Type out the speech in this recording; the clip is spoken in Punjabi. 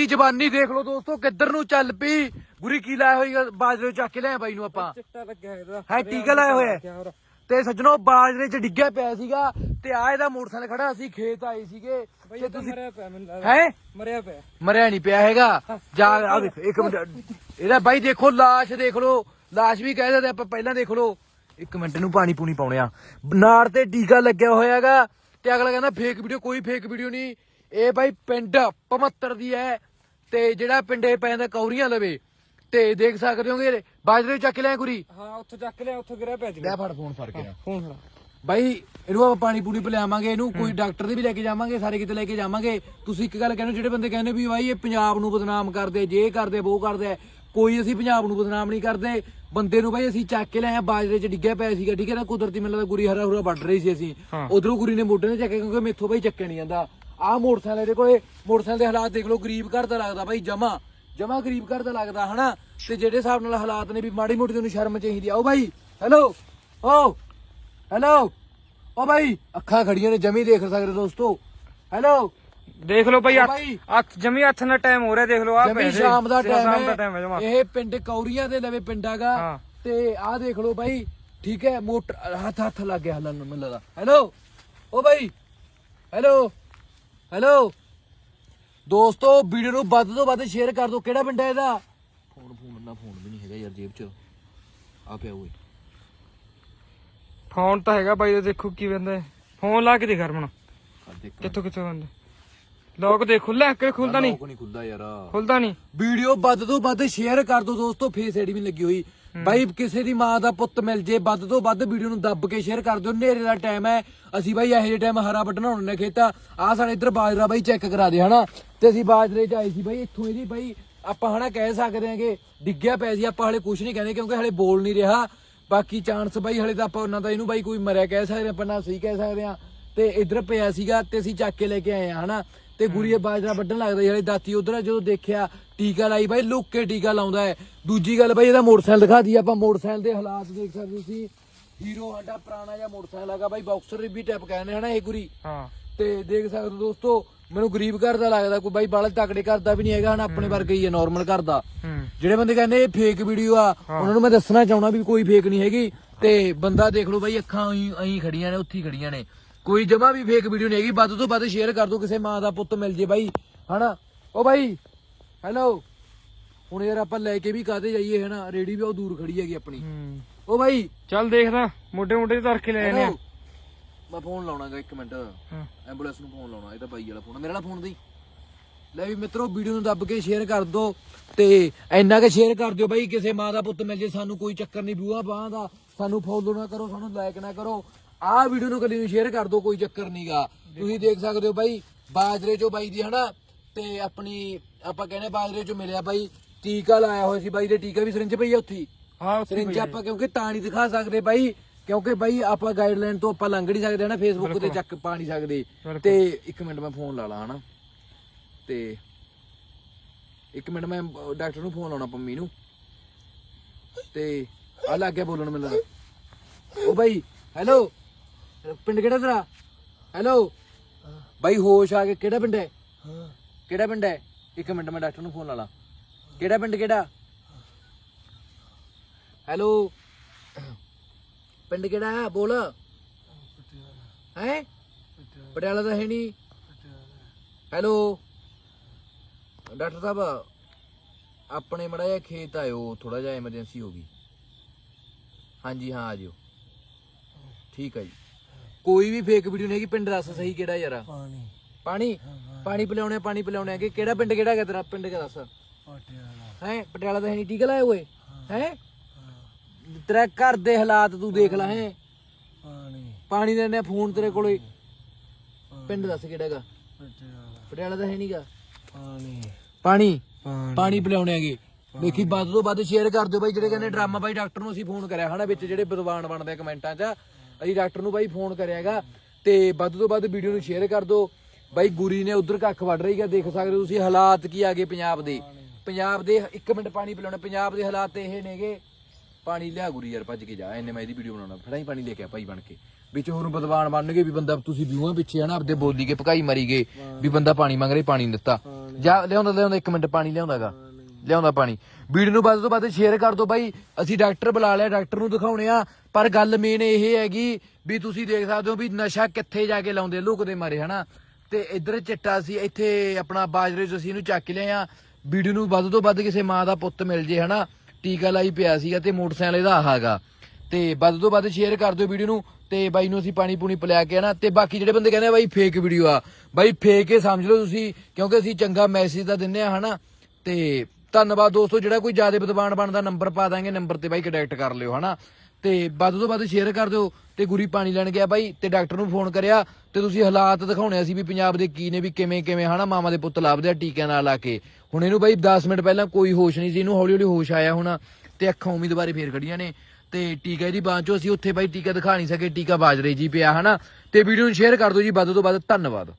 ਦੀ ਜਵਾਨੀ ਦੇਖ ਲਓ ਦੋਸਤੋ ਕਿੱਧਰ ਨੂੰ ਚੱਲ ਪਈ। ਗੁਰੀ ਕੀ ਲਾਇਆ ਹੋਈ ਬਾਜਰੇ ਚੱਕ ਕੇ ਲਿਆ ਬਾਈ ਨੂੰ ਆਪਾਂ। ਚਿੱਟਾ ਲੱਗਿਆ ਇਹਦਾ। ਹੈ ਟੀਕਾ ਲਾਇਆ ਹੋਇਆ ਹੈ। ਤੇ ਸੱਜਣੋ ਬਾਜਰੇ 'ਚ ਡਿੱਗਿਆ ਪਿਆ ਸੀਗਾ ਤੇ ਆ ਇਹਦਾ ਮੋਟਰਸਾਈਕਲ ਖੜਾ ਸੀ ਖੇਤ ਆਏ ਸੀਗੇ। ਤੇ ਤੁਸੀਂ ਮਰਿਆ ਪਿਆ ਮੈਨੂੰ ਲੱਗਦਾ। ਹੈ? ਮਰਿਆ ਪਿਆ। ਮਰਿਆ ਨਹੀਂ ਪਿਆ ਹੈਗਾ। ਜਾ ਆ ਦੇਖ ਇੱਕ ਮਿੰਟ। ਇਹਦਾ ਬਾਈ ਦੇਖੋ ਲਾਸ਼ ਦੇਖ ਲਓ। ਲਾਸ਼ ਵੀ ਕਹਿ ਦਿੰਦੇ ਆਪਾਂ ਪਹਿਲਾਂ ਦੇਖ ਲਓ। ਇੱਕ ਮਿੰਟ ਨੂੰ ਪਾਣੀ ਪੂਣੀ ਪਾਉਣੇ ਆ। ਨਾੜ ਤੇ ਟੀਕਾ ਲੱਗਿਆ ਹੋਇਆ ਹੈਗਾ। ਤੇ ਅਗਲਾ ਕਹਿੰਦਾ ਫੇਕ ਵੀਡੀਓ ਕੋਈ ਫੇਕ ਵੀਡੀਓ ਨਹੀਂ। ਇਹ ਬਾਈ ਪਿੰਡ 75 ਦੀ ਹੈ। ਤੇ ਜਿਹੜਾ ਪਿੰਡ ਪੈਂਦਾ ਕੌਰੀਆਂ ਲਵੇ ਤੇ ਦੇਖ ਸਕਦੇ ਹੋਗੇ ਬਾਜਰੇ ਚੱਕ ਲਿਆ ਗੁਰੀ ਹਾਂ ਉੱਥੇ ਚੱਕ ਲਿਆ ਉੱਥੇ ਗਿਰਿਆ ਪਿਆ ਜੀ ਲੈ ਫੜ ਫੋਨ ਫੜ ਕੇ। ਫੋਨ ਫੜਾ। ਬਾਈ ਇਹਨੂੰ ਆਪਾਂ ਪਾਣੀ ਪੂਣੀ ਪਿਲਾਵਾਂਗੇ ਇਹਨੂੰ ਕੋਈ ਡਾਕਟਰ ਦੇ ਵੀ ਲੈ ਕੇ ਜਾਵਾਂਗੇ ਸਾਰੇ ਕਿਤੇ ਲੈ ਕੇ ਜਾਵਾਂਗੇ। ਤੁਸੀਂ ਇੱਕ ਗੱਲ ਕਹਿੰਦੇ ਜਿਹੜੇ ਬੰਦੇ ਕਹਿੰਦੇ ਵੀ ਬਾਈ ਇਹ ਪੰਜਾਬ ਨੂੰ ਬਦਨਾਮ ਕਰਦੇ ਜੇ ਕਰਦੇ ਉਹ ਕਰਦੇ ਕੋਈ ਅਸੀਂ ਪੰਜਾਬ ਨੂੰ ਬਦਨਾਮ ਨਹੀਂ ਕਰਦੇ। ਬੰਦੇ ਨੂੰ ਬਾਈ ਅਸੀਂ ਚੱਕ ਕੇ ਲਿਆਏ ਬਾਜਰੇ 'ਚ ਡਿੱਗਿਆ ਪਿਆ ਸੀਗਾ ਠੀਕ ਹੈ ਨਾ? ਕੁਦਰਤੀ ਮੈਨੂੰ ਲੱਗਦਾ ਗੁਰੀ ਹਰਾ ਹੁਰਾ ਵੱਢ ਰਹੀ ਸੀ ਅਸੀਂ। ਉਧਰੋਂ ਗੁਰੀ ਨੇ ਮੋਢੇ ਨੇ ਚੱਕਿਆ ਕਿਉਂਕਿ ਮੈਥੋਂ ਬਾਈ ਚੱਕਿਆ ਨਹੀਂ ਜਾਂਦਾ। ਆਹ ਮੋਟਰਸਾਈਕਲ ਇਹਦੇ ਕੋਲੇ ਮੋਟਰਸਾਈਕਲ ਦੇ ਹਾਲਾਤ ਦੇਖ ਲਓ ਗਰੀਬ ਘਰ ਦਾ ਲੱਗਦਾ ਬਾਈ ਜਮਾ। ਜਮਾ ਗਰੀਬ ਘਰ ਦਾ ਲੱਗਦਾ ਹਨਾ? ਤੇ ਜਿਹੜੇ ਹਿਸਾਬ ਨਾਲ ਹਾਲਾਤ ਨੇ ਵੀ ਮਾੜੀ ਮੋਟੀ ਤੁਹਾਨੂੰ ਸ਼ਰਮ ਚਾਹੀਦੀ ਆ। ਉਹ ਬਾਈ ਹੈਲੋ ਓ ਹੈਲੋ ਓ ਬਾਈ ਅੱਖਾਂ ਖੜੀਆਂ ਨੇ ਜਮੀ ਦੇਖ ਸਕਦੇ ਦੋਸਤੋ। ਹੈਲੋ ਦੇਖ ਲਓ ਭਾਈ ਭਾਈ। ਅੱਠ ਜਮੀ ਹੱਥ ਨਾਲ ਟਾਈਮ ਹੋ ਰਿਹਾ ਦੇਖ ਲਓ ਆ ਜਮੀ ਸ਼ਾਮ ਦਾ ਦਾ ਟਾਈਮ ਹੈ ਇਹ ਪਿੰਡ ਕੌਰੀਆਂ ਦੇ ਲਵੇ ਪਿੰਡਾਗਾ ਹਾਂ। ਤੇ ਆਹ ਦੇਖ ਲਓ ਬਾਈ ਠੀਕ ਹੈ ਮੋਟਰ ਹੱਥ ਹੱਥ ਲੱਗ ਗਿਆ ਹਲਨ ਲੱਗਦਾ। ਹੈਲੋ ਓ ਬਾਈ ਹੈਲੋ ਹੈਲੋ ਦੋਸਤੋ ਵੀਡੀਓ ਨੂੰ ਵੱਧ ਤੋਂ ਵੱਧ ਸ਼ੇਅਰ ਕਰ ਦਿਓ। ਕਿਹੜਾ ਪਿੰਡ ਹੈ ਇਹਦਾ? ਫੋਨ ਫੋਨ ਨਾ ਫੋਨ ਵੀ ਨਹੀਂ ਹੈਗਾ ਯਾਰ ਜੇਬ 'ਚ। ਆ ਪਿਆ ਓਏ। ਫੋਨ ਤਾਂ ਹੈਗਾ ਬਾਈ ਦੇ ਦੇਖੋ ਕੀ ਬੰਦਾ ਫੋਨ ਲਾ ਕੇ ਦੇਖ ਹਰਮਨ। ਕਿੱਥੋਂ ਕਿੱਥੋਂ ਬੰਦਾ ਲੋਕ ਦੇ ਖੁੱਲਾ ਕਿ ਖੁੱਲਦਾ ਨਹੀਂ? ਲੋਕ ਨਹੀਂ ਖੁੱਲਦਾ ਯਾਰ। ਖੁੱਲਦਾ ਨਹੀਂ। ਵੀਡੀਓ ਵੱਧ ਤੋਂ ਵੱਧ ਸ਼ੇਅਰ ਕਰ ਦਿਓ ਦੋਸਤੋ। ਫੇਸ ਆਈਡੀ ਵੀ ਲੱਗੀ ਹੋਈ। ਬਾਈ, ਕਿਸੇ ਦੀ ਮਾਂ ਦਾ ਪੁੱਤ ਮਿਲ ਜੇ, ਵੱਧ ਤੋਂ ਵੱਧ ਵੀਡੀਓ ਨੂੰ ਦੱਬ ਕੇ ਸ਼ੇਅਰ ਕਰ ਦਿਓ। ਹਨੇਰੇ ਦਾ ਟਾਈਮ ਹੈ। ਅਸੀਂ ਬਾਈ ਇਹੋ ਜਿਹੇ ਟਾਈਮ ਹਰਾ ਵੱਢਣਾ ਹੁੰਨੇ ਖੇਤਾ। ਆ ਸਾਡੇ ਇੱਧਰ ਬਾਜਰਾ ਬਾਈ ਚੈੱਕ ਕਰਾ ਦੇ, ਹਨਾ? ਤੇ ਅਸੀਂ ਬਾਜਰੇ ਚ ਆਏ ਸੀ ਬਾਈ, ਇੱਥੋਂ ਇਹਦੀ ਬਾਈ ਆਪਾਂ ਹਨਾ ਕਹਿ ਸਕਦੇ ਹਾਂ ਕਿ ਡਿੱਗਿਆ ਪਿਆ ਸੀ। ਆਪਾਂ ਹਲੇ ਕੁਝ ਨਹੀਂ ਕਹਿੰਦੇ ਕਿਉਂਕਿ ਹਲੇ ਬੋਲ ਨਹੀਂ ਰਿਹਾ। ਬਾਕੀ ਚਾਂਸ ਬਾਈ ਹਲੇ ਤਾਂ ਆਪਾਂ ਉਹਨਾਂ ਦਾ ਇਹਨੂੰ ਬਾਈ ਕੋਈ ਮਰਿਆ ਕਹਿ ਸਕਦੇ ਆਪਾਂ ਨਾ ਸਹੀ ਕਹਿ ਸਕਦੇ ਆ ਤੇ ਇੱਧਰ ਪਿਆ ਸੀਗਾ ਤੇ ਅਸੀਂ ਚੱਕ ਕੇ ਲੈ ਕੇ ਆਏ ਆ ਹਨਾ? ਤੇ ਗੁਰੀਏ ਬਾਜਰਾ ਵੱਢਣ ਲੱਗਦਾ ਜਿਹੜੇ ਦਾਤੀ ਉਧਰ ਜਦੋਂ ਦੇਖਿਆ ਟੀਕਾ ਲਾਈ ਬਾਈ ਲੁੱਕ ਕੇ ਟੀਕਾ ਲਾਉਂਦਾ ਹੈ। ਦੂਜੀ ਗੱਲ ਬਾਈ ਇਹਦਾ ਮੋਟਰਸਾਈਕਲ ਦਿਖਾ ਦਈਏ। ਆਪਾਂ ਮੋਟਰਸਾਈਕਲ ਦੇ ਹਾਲਾਤ ਦੇਖ ਸਕਦੇ ਤੁਸੀਂ। ਹੀਰੋ ਸਾਡਾ ਪੁਰਾਣਾ ਜਿਹਾ ਮੋਟਰਸਾਈਕਲ ਹੈਗਾ ਬਾਈ ਬਾਕਸਰ ਵੀ ਟਾਈਪ ਕਹਿੰਦੇ ਹਨਾ ਇਹ ਗੁਰੀ ਹਾਂ। ਤੇ ਦੇਖ ਸਕਦੇ ਹੋ ਦੋਸਤੋ ਮੈਨੂੰ ਗਰੀਬ ਘਰ ਦਾ ਲੱਗਦਾ ਕੋਈ ਬਾਈ ਬਾਲੇ ਤਕੜੇ ਘਰ ਦਾ ਵੀ ਨਹੀਂ ਹੈਗਾ ਹਨਾ ਆਪਣੇ ਵਰਗਾ ਹੀ ਹੈ ਨਾਰਮਲ ਘਰ ਦਾ। ਜਿਹੜੇ ਬੰਦੇ ਕਹਿੰਦੇ ਇਹ ਫੇਕ ਵੀਡੀਓ ਆ ਉਹਨਾਂ ਨੂੰ ਮੈਂ ਦੱਸਣਾ ਚਾਹਣਾ ਵੀ ਕੋਈ ਫੇਕ ਨਹੀਂ ਹੈਗੀ। ਤੇ ਬੰਦਾ ਦੇਖ ਲਓ ਬਾਈ ਅੱਖਾਂ ਅਹੀਂ ਖੜੀਆਂ ਨੇ ਉੱਥੇ ਖੜੀਆਂ ਨੇ। ਕੋਈ ਜਮਾ ਵੀ ਫੇਕ ਵੀਡੀਓ ਨਹੀਂ ਹੈਗੀ ਵੱਧ ਤੋਂ ਵੱਧ ਸ਼ੇਅਰ ਕਰ ਦਿਓ ਕਿਸੇ ਮਾਂ ਦਾ ਪੁੱਤ ਮਿਲ ਜੇ ਬਾਈ ਹਨਾ? ਓ ਬਾਈ ਹੈਲੋ ਹੁਣ ਯਾਰ ਆਪਾਂ ਲੈ ਕੇ ਵੀ ਕਾਹਦੇ ਜਾਈਏ ਹਨਾ? ਰੇੜੀ ਵੀ ਉਹ ਦੂਰ ਖੜੀ ਹੈਗੀ ਆਪਣੀ। ਹੂੰ। ਓ ਬਾਈ। ਚੱਲ ਦੇਖਦਾ ਮੋਢੇ ਤੇ ਧਰ ਕੇ ਲੈ ਜਾਂਦੇ ਆ। ਮੈਂ ਫੋਨ ਲਾਉਣਾਗਾ ਇੱਕ ਮਿੰਟ। ਹਾਂ। ਐਂਬੂਲੈਂਸ ਨੂੰ ਫੋਨ ਲਾਉਣਾ ਇਹ ਤਾਂ ਬਾਈ ਵਾਲਾ ਫੋਨ ਮੇਰੇ ਵਾਲਾ ਫੋਨ ਦੇ ਲੈ ਵੀ ਮਿੱਤਰੋ ਵੀਡੀਓ ਨੂੰ ਦੱਬ ਕੇ ਸ਼ੇਅਰ ਕਰ ਦਿਓ ਤੇ ਇੰਨਾ ਕਿ ਸ਼ੇਅਰ ਕਰ ਦਿਓ ਬਾਈ ਕਿਸੇ ਮਾਂ ਦਾ ਪੁੱਤ ਮਿਲ ਜੇ ਸਾਨੂੰ ਕੋਈ ਚੱਕਰ ਨਹੀਂ ਬੂਆ ਬਾਹ ਦਾ। ਸਾਨੂੰ ਫੋਲੋ ਨਾ ਕਰੋ ਸਾਨੂੰ ਲਾਈਕ ਨਾ ਕਰੋ। ਆਹ ਵੀਡੀਓ ਨੂੰ ਕਦੀ ਨੂੰ ਸ਼ੇਅਰ ਕਰ ਦਿਓ ਕੋਈ ਚੱਕਰ ਨਹੀਂਗਾ ਤੁਸੀਂ ਦੇਖ ਸਕਦੇ ਹੋ ਬਾਈ ਬਾਜਰੇ ਚੋਂ ਬਾਈ ਦੀ ਹਨਾ? ਤੇ ਆਪਣੀ ਆਪਾਂ ਕਹਿੰਦੇ ਬਾਜਰੇ ਚੋਂ ਮਿਲਿਆ ਬਾਈ ਟੀਕਾ ਲਾਇਆ ਹੋਇਆ ਸੀ ਬਾਈ ਦੇ ਟੀਕਾ ਵੀ ਸਰਿੰਜ ਪਈ ਆ ਉੱਥੇ ਹੀ। ਸਰਿੰਜ ਆਪਾਂ ਕਿਉਂਕਿ ਤਾਂ ਨਹੀਂ ਦਿਖਾ ਸਕਦੇ ਬਾਈ ਕਿਉਂਕਿ ਬਾਈ ਆਪਾਂ ਗਾਈਡਲਾਈਨ ਤੋਂ ਆਪਾਂ ਲੰਘ ਨਹੀਂ ਸਕਦੇ ਹਨਾ? ਫੇਸਬੁੱਕ ਤੇ ਚੱਕ ਪਾ ਨਹੀਂ ਸਕਦੇ। ਤੇ ਇੱਕ ਮਿੰਟ ਮੈਂ ਫੋਨ ਲਾ ਲਾ ਹਨਾ? ਤੇ ਇੱਕ ਮਿੰਟ ਮੈਂ ਡਾਕਟਰ ਨੂੰ ਫੋਨ ਲਾਉਣਾ ਪੰਮੀ ਨੂੰ। ਤੇ ਆ ਲੱਗ ਗਿਆ ਬੋਲਣ ਮੈਨੂੰ। ਉਹ ਬਾਈ ਹੈਲੋ ਪਿੰਡ ਕਿਹੜਾ ਤੇਰਾ? ਹੈਲੋ ਬਾਈ ਹੋਸ਼ ਆ ਕੇ ਕਿਹੜਾ ਪਿੰਡ ਹੈ? ਕਿਹੜਾ ਪਿੰਡ ਹੈ? ਇੱਕ ਮਿੰਟ ਮੈਂ ਡਾਕਟਰ ਨੂੰ ਫੋਨ ਲਾ ਲਾ। ਕਿਹੜਾ ਪਿੰਡ ਕਿਹੜਾ? ਹੈਲੋ ਪਿੰਡ ਕਿਹੜਾ ਹੈ? ਬੋਲ। ਹੈ? ਪਟਿਆਲਾ ਤਾਂ ਹੈ ਨਹੀਂ। ਹੈਲੋ ਡਾਕਟਰ ਸਾਹਿਬ ਆਪਣੇ ਮੜਾ ਜਿਹਾ ਖੇਤ ਆਇਓ ਥੋੜਾ ਜਿਹਾ ਐਮਰਜੈਂਸੀ ਹੋ ਗਈ। ਹਾਂਜੀ ਹਾਂ ਆ ਜਿਓ। ਠੀਕ ਹੈ ਜੀ। ਕੋਈ ਵੀ ਫੇਕ ਵੀਡੀਓ ਨਹੀਂ ਹੈਗੀ ਪਿੰਡ ਦੱਸ ਸਹੀ ਕਿਹੜਾ ਯਾਰ। ਪਾਣੀ। ਪਾਣੀ? ਪਾਣੀ ਪਿਲਾਉਣੇ ਪਾਣੀ ਪਿਲਾਉਣੇ ਕਿ ਕਿਹੜਾ ਪਿੰਡ ਕਿਹੜਾ ਹੈਗਾ ਤੇਰਾ? ਪਿੰਡ ਕਿਹੜਾ ਦੱਸ? ਪਟਿਆਲਾ। ਹੈ? ਪਟਿਆਲਾ ਤਾਂ ਹੈ ਨਹੀਂ ਟੀਕਾ ਲਾਏ ਹੋਏ ਹੈ। ਤੇਰਾ ਘਰ ਦੇ ਹਾਲਾਤ ਤੂੰ ਦੇਖ ਲੈ ਹੈ? ਪਾਣੀ। ਪਾਣੀ ਦੇ ਨੇ ਫੋਨ ਤੇਰੇ ਕੋਲੇ। ਪਿੰਡ ਦੱਸ ਕਿਹੜਾ ਹੈਗਾ? ਪਟਿਆਲਾ। ਪਟਿਆਲਾ ਤਾਂ ਹੈ ਨਹੀਂਗਾ ਪਾਣੀ। ਪਾਣੀ? ਪਾਣੀ। ਪਿਲਾਉਣੇ ਹੈਗੇ। ਦੇਖੀ ਵੱਧ ਤੋਂ ਵੱਧ ਸ਼ੇਅਰ ਕਰ ਦਿਓ ਬਾਈ ਜਿਹੜੇ ਕਹਿੰਦੇ ਡਰਾਮਾ ਬਾਈ ਡਾਕਟਰ ਨੂੰ ਅਸੀਂ ਫੋਨ ਕਰਿਆ ਹਨਾ ਵਿੱਚ ਜਿਹੜੇ ਵਿਦਵਾਨ ਬਣਦੇ ਕਮੈਂਟਾਂ 'ਚ। ਅਸੀਂ ਡਾਕਟਰ ਨੂੰ ਬਾਈ ਫੋਨ ਕਰਿਆਗਾ ਤੇ ਵੱਧ ਤੋਂ ਵੱਧ ਵੀਡੀਓ ਨੂੰ ਸ਼ੇਅਰ ਕਰ ਦਿਓ ਬਾਈ ਗੁਰੀ ਨੇ ਉਧਰ ਕੱਖ ਵੱਢ ਰਹੀ ਹੈ ਦੇਖ ਸਕਦੇ ਹੋ ਤੁਸੀਂ ਹਾਲਾਤ ਕੀ ਆ ਗਏ ਪੰਜਾਬ ਦੇ। ਪੰਜਾਬ ਦੇ ਇੱਕ ਮਿੰਟ ਪਾਣੀ ਪਿਲਾਉਣੇ ਪੰਜਾਬ ਦੇ ਹਾਲਾਤ ਇਹ ਨੇਗੇ। ਪਾਣੀ ਲਿਆ ਗੁਰੀ ਯਾਰ ਭੱਜ ਕੇ ਜਾ ਇਹਨੇ ਮੈਂ ਇਹਦੀ ਵੀਡੀਓ ਬਣਾਉਣਾ। ਫੜਾ ਹੀ ਪਾਣੀ ਲੈ ਕੇ ਆ ਭਾਈ ਬਣ ਕੇ। ਵਿੱਚ ਹੋਰ ਬਦਵਾਨ ਬਣਨਗੇ ਵੀ ਬੰਦਾ ਤੁਸੀਂ ਵਿਊਆਂ ਪਿੱਛੇ ਹਨਾ ਆਪਦੇ ਬੋਲੀ ਕੇ ਭਕਾਈ ਮਰੀ ਗਏ ਵੀ ਬੰਦਾ ਪਾਣੀ ਮੰਗ ਰਿਹਾ ਪਾਣੀ ਦਿੱਤਾ। ਜਾ ਲਿਆਉਂਦਾ ਲਿਆਉਂਦਾ ਇੱਕ ਮਿੰਟ ਪਾਣੀ ਲਿਆਉਂਦਾਗਾ। ਲਿਆਉਂਦਾ ਪਾਣੀ। ਵੀਡੀਓ ਨੂੰ ਵੱਧ ਤੋਂ ਵੱਧ ਸ਼ੇਅਰ ਕਰ ਦਿਓ ਬਾਈ। ਅਸੀਂ ਡਾਕਟਰ ਬੁਲਾ ਲਿਆ, ਡਾਕਟਰ ਨੂੰ ਦਿਖਾਉਣੇ ਆ। ਪਰ ਗੱਲ ਮੇਨ ਇਹ ਹੈਗੀ ਵੀ ਤੁਸੀਂ ਦੇਖ ਸਕਦੇ ਹੋ ਵੀ ਨਸ਼ਾ ਕਿੱਥੇ ਜਾ ਕੇ ਲਾਉਂਦੇ ਲੁਕਦੇ ਮਾਰੇ, ਹਨਾ? ਤੇ ਇੱਧਰ ਚਿੱਟਾ ਸੀ, ਇੱਥੇ ਆਪਣਾ ਬਾਜਰੇ ਚ ਅਸੀਂ ਇਹਨੂੰ ਚੱਕ ਕੇ ਲਿਆ ਵੀਡੀਓ ਨੂੰ ਵੱਧ ਤੋਂ ਵੱਧ ਕਿਸੇ ਮਾਂ ਦਾ ਪੁੱਤ ਮਿਲ ਜੇ, ਹਨਾ? ਟੀਕਾ ਲਾਈ ਪਿਆ ਸੀਗਾ ਤੇ ਮੋਟਰਸਾਈਕਲ ਇਹਦਾ ਆਹ ਹੈਗਾ। ਤੇ ਵੱਧ ਤੋਂ ਵੱਧ ਸ਼ੇਅਰ ਕਰ ਦਿਓ ਵੀਡੀਓ ਨੂੰ ਤੇ ਬਾਈ ਨੂੰ ਅਸੀਂ ਪਾਣੀ ਪੂਣੀ ਪਿਲਾ ਕੇ, ਹਨਾ? ਤੇ ਬਾਕੀ ਜਿਹੜੇ ਬੰਦੇ ਕਹਿੰਦੇ ਆ, ਬਾਈ ਫੇਕ ਵੀਡੀਓ ਆ। ਬਾਈ ਫੇਕ ਹੀ ਸਮਝ ਲਓ ਤੁਸੀਂ, ਕਿਉਂਕਿ ਅਸੀਂ ਚੰਗਾ ਮੈਸੇਜ ਤਾਂ ਦਿੰਨੇ ਆ, ਹਨਾ? ਤੇ ਧੰਨਵਾਦ ਦੋਸਤੋ, ਜਿਹੜਾ ਕੋਈ ਜ਼ਿਆਦਾ ਵਿਦਵਾਨ ਬਣਦਾ, ਨੰਬਰ ਪਾ ਦਾਂਗੇ, ਨੰਬਰ ਤੇ ਬਾਈ ਕੰਟੈਕਟ ਕਰ ਲਿਓ, ਹਨਾ? ਤੇ ਵੱਧ ਤੋਂ ਵੱਧ ਸ਼ੇਅਰ ਕਰ ਦਿਓ ਤੇ ਗੁਰੀ ਪਾਣੀ ਲੈਣ ਗਿਆ ਬਾਈ, ਤੇ ਡਾਕਟਰ ਨੂੰ ਫੋਨ ਕਰਿਆ ਤੇ ਤੁਸੀਂ ਹਾਲਾਤ ਦਿਖਾਉਣੇ ਸੀ ਵੀ ਪੰਜਾਬ ਦੇ ਕੀ ਨੇ, ਵੀ ਕਿਵੇਂ ਕਿਵੇਂ, ਹਨਾ? ਮਾਮਾ ਦੇ ਪੁੱਤ ਲੱਭਦੇ ਆ ਟੀਕਿਆਂ ਨਾਲ ਲਾ ਕੇ। ਹੁਣ ਇਹਨੂੰ ਬਾਈ 10 ਮਿੰਟ ਪਹਿਲਾਂ ਕੋਈ ਹੋਸ਼ ਨਹੀਂ ਸੀ, ਇਹਨੂੰ ਹੌਲੀ ਹੌਲੀ ਹੋਸ਼ ਆਇਆ ਹੁਣ ਤੇ ਅੱਖਾਂ ਉਮੀਦ ਬਾਰੇ ਫੇਰ ਖੜੀਆਂ ਨੇ। ਤੇ ਟੀਕਾ ਇਹਦੀ ਬਾਂਹ ਚੋਂ ਅਸੀਂ ਉੱਥੇ ਬਾਈ ਟੀਕਾ ਦਿਖਾ ਨਹੀਂ ਸਕੇ, ਟੀਕਾ ਬਾਜਰੇ ਜੀ ਪਿਆ, ਹਨਾ? ਤੇ ਵੀਡੀਓ ਨੂੰ ਸ਼ੇਅਰ ਕਰ ਦਿਓ ਜੀ, ਵੱਧ ਤੋਂ ਵੱਧ ਧੰਨਵਾਦ।